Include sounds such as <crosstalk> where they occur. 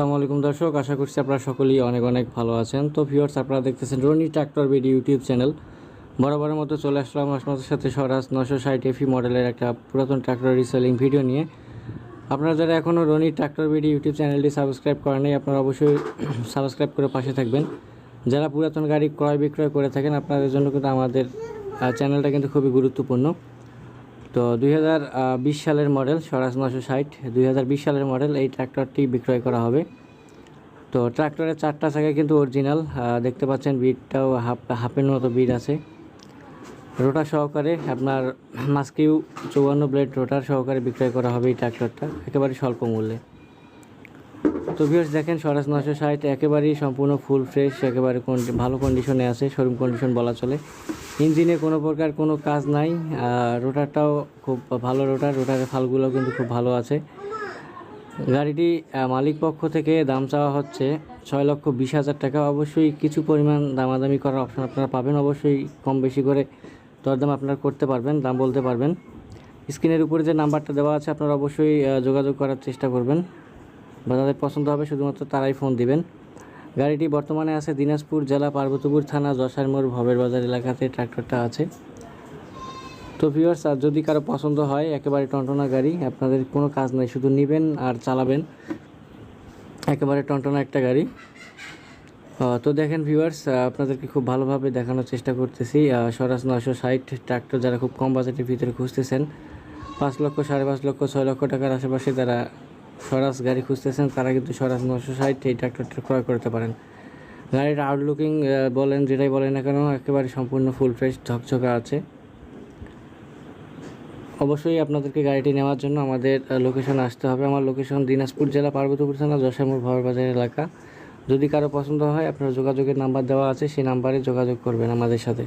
আসসালামু আলাইকুম দর্শক, আশা করছি আপনারা সকলেই অনেক অনেক ভালো আছেন। তো ভিউয়ার্স, আপনারা দেখতেছেন Roni tractor BD YouTube channel বরাবরের মতো চলে আসলাম আপনাদের সাথে স্বরাজ নশো ষাট এফি মডেলের একটা পুরাতন ট্রাক্টর রিসেলিং ভিডিও নিয়ে। আপনারা যারা এখনও রনি ট্রাক্টর বিডি ইউটিউব চ্যানেলটি সাবস্ক্রাইব করেন আপনারা অবশ্যই <clears throat> সাবস্ক্রাইব করে পাশে থাকবেন। যারা পুরাতন গাড়ি ক্রয় বিক্রয় করে থাকেন, আপনাদের জন্য কিন্তু আমাদের চ্যানেলটা কিন্তু খুবই গুরুত্বপূর্ণ। তো দুই হাজার বিশ সালের মডেল স্বরাজ নশো ষাট। দুই সালের মডেল এই ট্র্যাক্টরটি বিক্রয় করা হবে। তো ট্র্যাক্টরের চারটা চাকা কিন্তু অরিজিনাল দেখতে পাচ্ছেন বিটটাও হাফ হাফের মতো বিট আছে। রোটার সহকারে আপনার মাস্কিউ চৌয়ান্ন ব্লেড রোটার সহকারে বিক্রয় করা হবে এই ট্র্যাক্টরটা একেবারে স্বল্প মূল্যে। তো ভিউয়ার্স দেখেন স্বরাজ নশো ষাট, একেবারেই সম্পূর্ণ ফুল ফ্রেশ একেবারে ভালো কন্ডিশনে আছে শোরুম কন্ডিশন বলা চলে। ইঞ্জিনে কোনো প্রকার কোনো কাজ নাই রোটারটাও খুব ভালো রোটার রোটারের ফালগুলো কিন্তু খুব ভালো আছে। গাড়িটি মালিক পক্ষ থেকে দাম চাওয়া হচ্ছে ছয় লক্ষ বিশ হাজার টাকা। অবশ্যই কিছু পরিমাণ দামাদামি করার অপশন আপনারা পাবেন, অবশ্যই কম বেশি করে দরদাম আপনারা করতে পারবেন, দাম বলতে পারবেন। স্ক্রিনের উপরে যে নাম্বারটা দেওয়া আছে, আপনারা অবশ্যই যোগাযোগ করার চেষ্টা করবেন। বা যাদের পছন্দ হবে, শুধুমাত্র তারাই ফোন দিবেন। গাড়িটি বর্তমানে আছে দিনাজপুর জেলা পার্বতীপুর থানা যশারমোড় ভবের বাজার এলাকাতে ট্রাক্টরটা আছে। তো ভিউয়ার্স আর যদি কারও পছন্দ হয়, একেবারে টনটনা গাড়ি, আপনাদের কোনো কাজ নাই, শুধু নেবেন আর চালাবেন। একেবারে টনটনা একটা গাড়ি। তো দেখেন ভিউয়ার্স আপনাদেরকে খুব ভালোভাবে দেখানোর চেষ্টা করতেছি। স্বরাজ নশো ষাট ট্রাক্টর যারা খুব কম বাজেটের ভিতরে খুঁজতেছেন, পাঁচ লক্ষ, সাড়ে পাঁচ লক্ষ, ছয় লক্ষ টাকার আশেপাশে যারা স্বরাজ গাড়ি খুঁজতেছেন, তারা কিন্তু স্বরাজ নশো ষাট এই ট্রাক্টরটা ক্রয় করতে পারেন। গাড়ির আউটলুকিং বলেন, যেটাই বলেন না কেন, একেবারে সম্পূর্ণ ফুল ফ্রেশ ঝকঝকা আছে। অবশ্যই আপনাদেরকে গাড়িটি নেওয়ার জন্য আমাদের লোকেশন আসতে হবে। আমার লোকেশন দিনাজপুর জেলা, পার্বতীপুর থানা যশামুর ভবর বাজার এলাকা। যদি কারও পছন্দ হয়, আপনার যোগাযোগের নাম্বার দেওয়া আছে, সেই নাম্বারে যোগাযোগ করবেন আমাদের সাথে।